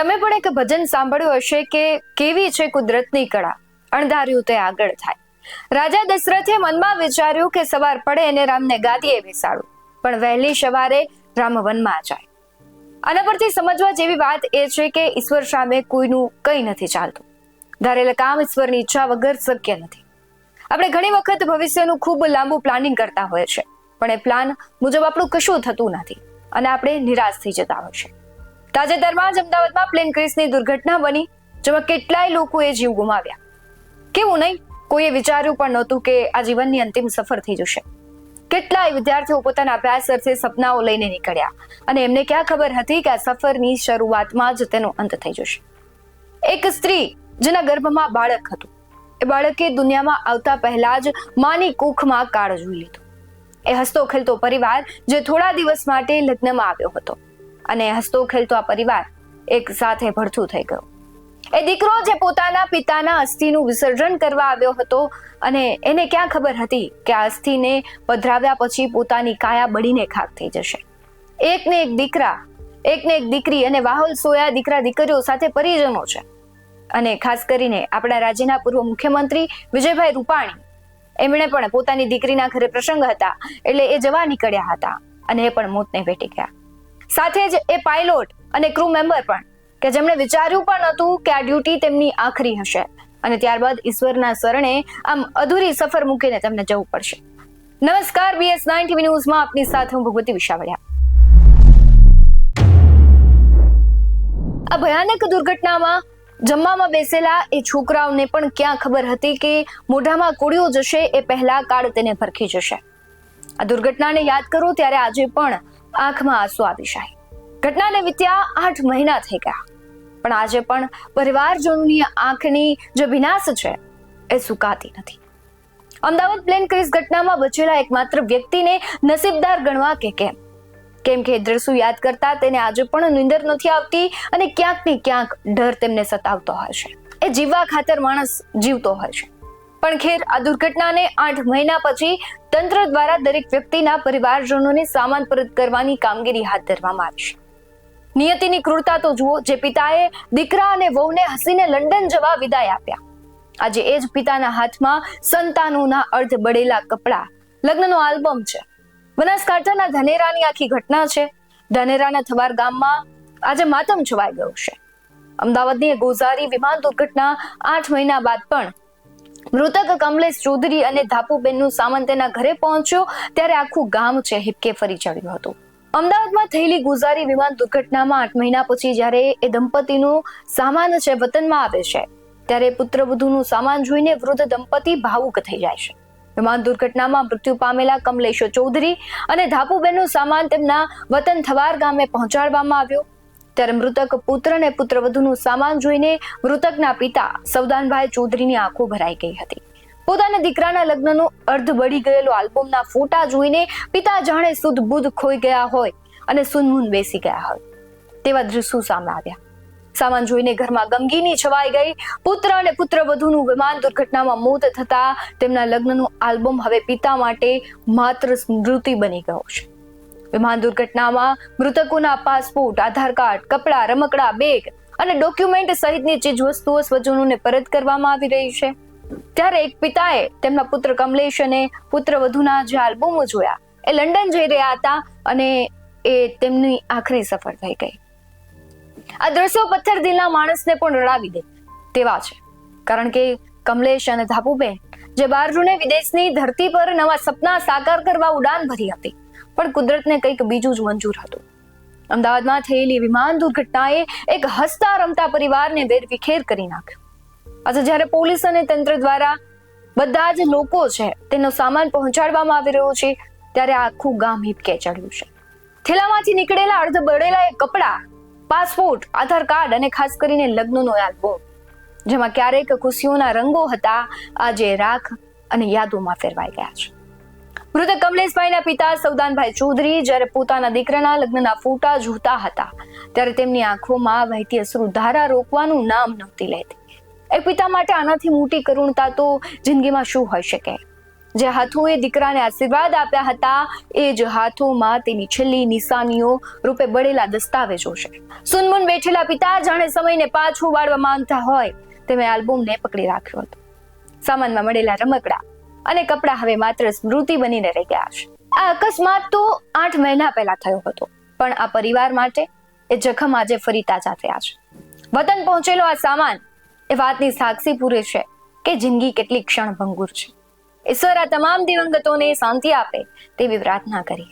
તમે પણ એક ભજન સાંભળ્યું હશે કે કેવી છે કુદરતની કળા? અણધાર્યું તે આગળ થાય. રાજા દશરથે મનમાં વિચાર્યું કે સવાર પડે એને રામને ગાદીએ બેસાડું, પણ વહેલી સવારે રામ વનમાં જાય. આના પરથી સમજવા જેવી વાત એ છે કે ઈશ્વર સામે કોઈનું કંઈ નથી ચાલતું. ધારેલા કામ ઈશ્વરની ઈચ્છા વગર શક્ય નથી. આપણે ઘણી વખત ભવિષ્યનું ખૂબ લાંબુ પ્લાનિંગ કરતા હોય છે, પણ એ પ્લાન મુજબ આપણું કશું થતું નથી અને આપણે નિરાશ થઈ જતા હોય છે. તાજેતરમાં જ અમદાવાદમાં પ્લેન ક્રેશની દુર્ઘટના બની, જેમાં કેટલાય લોકોએ જીવ ગુમાવ્યા. કેવું નહીં? કોઈએ વિચાર્યું પણ નહોતું કે આ જીવનની અંતિમ સફર થઈ જશે. કેટલાય વિદ્યાર્થીઓ પોતાના અભ્યાસ અર્થે સપનાઓ લઈને નીકળ્યા અને એમને ક્યાં ખબર હતી કે આ સફરની શરૂઆતમાં જ તેનો અંત થઈ જશે. એક સ્ત્રી, જેના ગર્ભમાં બાળક હતું. એ બાળકે દુનિયામાં આવતા પહેલા જ માની કુખમાં કાળ જોઈ લીધું. એ હસતો ખેલતો પરિવાર જે થોડા દિવસ માટે લગ્નમાં આવ્યો હતો. અને હસતો ખેલતો આ પરિવાર એક સાથે ભડથું થઈ ગયો. એ દીકરો જે પોતાના પિતાના અસ્થિનું વિસર્જન કરવા આવ્યો હતો અને એને ક્યાં ખબર હતી કે આ અસ્થિને પધરાવ્યા પછી પોતાની કાયા બળીને ખાક થઈ જશે. એકને એક દીકરા, એકને એક દીકરી અને વાહોલ સોયા દીકરા દીકરીઓ સાથે પરિજનો છે. અને ખાસ કરીને આપણા રાજ્યના પૂર્વ મુખ્યમંત્રી વિજયભાઈ રૂપાણી, એમણે પણ પોતાની દીકરીના ઘરે પ્રસંગ હતા એટલે એ જવા નીકળ્યા હતા અને એ પણ મોતને ભેટી ગયા. સાથે જ એ પાયલોટ અને ક્રૂ મેમ્બર પણ, કે જેમણે વિચાર્યું પણ નહોતું કે આ ડ્યુટી તેમની આખરી હશે. અને ત્યારબાદ ઈશ્વરના શરણે આમ અધૂરી સફર મૂકીને તેમને જવું પડશે. નમસ્કાર બીએસ નાઇન ટીવી ન્યૂઝમાં આપની સાથે હું ભગવતી વિશાવડિયા. આ ભયાનક દુર્ઘટનામાં જમવામાં બેસેલા એ છોકરાઓને પણ ક્યાં ખબર હતી કે મોઢામાં કોળિયો જશે એ પહેલા કાળ તેને ભરખી જશે. આ દુર્ઘટનાને યાદ કરો ત્યારે આજે પણ આંખમાં આંસુ આવી જાય. ઘટનાને વીત્યા આઠ મહિના થઈ ગયા. પણ આજે પણ પરિવારજનોની આંખની જે વિનાશ છે, એ સુકાતી નથી. અમદાવાદ પ્લેન ક્રેશ ઘટનામાં બચેલા એકમાત્ર વ્યક્તિને નસીબદાર ગણવા કે કેમ? કેમ કે દ્રશ્યો યાદ કરતા તેને આજે પણ નિંદર નથી આવતી અને ક્યાંક ને ક્યાંક ડર તેમને સતાવતો હોય છે. એ જીવવા ખાતર માણસ જીવતો હોય છે. પણ ખેર આ દુર્ઘટનાને આઠ મહિના પછી તંત્ર દ્વારા દરેક વ્યક્તિના પરિવારજનોને સામાન પરત કરવાની કામગીરી હાથ ધરવામાં આવી છે. નિયતિની ક્રૂરતા તો જુઓ, જે પિતાએ દીકરા અને વહુને હસીને લંડન જવા વિદાય આપ્યા. આજે એ જ પિતાના હાથમાં સંતાનોના અર્ધ બળેલા કપડા. લગ્નનો આલ્બમ છે. બનાસકાંઠાના ધનેરાની આખી ઘટના છે. ધનેરાના થવાર ગામમાં આજે માતમ છવાઈ ગયો છે. અમદાવાદની ગોઝારી વિમાન દુર્ઘટના આઠ મહિના બાદ પણ મૃતક કમલેશ ચૌધરી અને ધાપુબેનનું સામાન તેના ઘરે પહોંચ્યો, ત્યારે આખું ગામ છે હિપકે ફરી ચડ્યું હતું. અમદાવાદમાં થયેલી ગુજારી વિમાન દુર્ઘટનામાં આઠ મહિના પછી જ્યારે એ દંપતીનું સામાન છે, વતનમાં આવે છે, ત્યારે પુત્રવધુનું સામાન જોઈને વૃદ્ધ દંપતી ભાવુક થઈ જાય છે. વિમાન દુર્ઘટનામાં મૃત્યુ પામેલા કમલેશ ચૌધરી અને ધાપુબેનનું સામાન તેમના વતન થવાર ગામે પહોંચાડવામાં આવ્યો. ત્યારે મૃતક પુત્ર અને પુત્રવધુનું સામાન જોઈને મૃતકના પિતા સવદાનભાઈ ચૌધરીની આંખો ભરાઈ ગઈ હતી. પોતાના દીકરાના લગ્નનો અર્ધ બળી ગયેલો આલ્બમના ફોટા જોઈને પિતા જાણે સુધ બુધ ખોઈ ગયા હોય અને સુનમુન બેસી ગયા હોય. તેવા દ્રશ્યો સામે આવ્યા. સામાન જોઈને ઘરમાં ગમગીની છવાઈ ગઈ. પુત્ર અને પુત્રવધુનું વિમાન દુર્ઘટનામાં મોત થતા તેમના લગ્નનું આલ્બમ હવે પિતા માટે માત્ર સ્મૃતિ બની ગયો છે. વિમાન દુર્ઘટનામાં મૃતકોના પાસપોર્ટ, આધાર કાર્ડ, કપડાં, રમકડા, બેગ અને ડોક્યુમેન્ટ સહિતની ચીજ વસ્તુઓ સ્વજનોને પરત કરવામાં આવી રહી છે. ત્યારે એક પિતાએ તેમના પુત્ર કમલેશ અને પુત્ર વધુના જે આલ્બમો જોયા. એ લંડન જઈ રહ્યા હતા અને એ તેમની આખરી સફર થઈ ગઈ. આ દ્રશ્યો પથ્થર દિલના માણસને પણ રડાવી દે તેવા છે. કારણ કે કમલેશ અને ધાપુબેન જે બારજુને વિદેશની ધરતી પર નવા સપના સાકાર કરવા ઉડાન ભરી હતી. પણ કુદરતને કંઈક બીજું જ મંજૂર હતું. અમદાવાદમાં થયેલી વિમાન દુર્ઘટનાએ એક હસતા રમતા પરિવારને વેરવિખેર કરી નાખ્યો. આજે જ્યારે પોલીસ અને તંત્ર દ્વારા બધા જ લોકો છે તેનો સામાન પહોંચાડવામાં આવી રહ્યો છે, ત્યારે આખું ગામ હિપકે ચડ્યું છે. થેલામાંથી નીકળેલા અર્ધ બળેલા એ કપડાં, પાસપોર્ટ, આધાર કાર્ડ અને ખાસ કરીને લગ્નનો આલ્બમ, જેમાં ક્યારેક ખુશીઓના રંગો હતા, આજે રાખ અને યાદોમાં ફેરવાઈ ગયા છે. મૃતક કમલેશભાઈના પિતા સૌદાનભાઈ ચૌધરી જ્યારે પોતાના દીકરાના લગ્નના ફોટા જોતા હતા, ત્યારે તેમની આંખોમાં વહેતી અશ્રુ ધારા રોકવાનું નામ નહોતી લેતી. એક પિતા માટે આનાથી મોટી કરુણતા તો જિંદગીમાં શું હોઈ શકે? જે હાથોએ દીકરાને આશીર્વાદ આપ્યા હતા, એ જ હાથોમાં તેની છેલ્લી નિશાનીઓ રૂપે બળેલા દસ્તાવેજો છે. સુનમુન બેઠેલા પિતા જાણે સમયને પાછું વાળવા માંગતા હોય, તેમે આલ્બમને પકડી રાખ્યો હતો. સામાનમાં મળેલા રમકડા અને કપડાં હવે માત્ર સ્મૃતિ બનીને રહી ગયા છે. આ અકસ્માત તો આઠ મહિના પહેલા થયો હતો, પણ આ પરિવાર માટે એ જખમ આજે ફરી તાજા થયા છે. વતન પહોંચેલો આ સામાન એ વાતની સાક્ષી પૂરે છે કે જિંદગી કેટલી ક્ષણભંગુર છે. ઈશ્વર આ તમામ દિવંગતોને શાંતિ આપે તેવી પ્રાર્થના કરી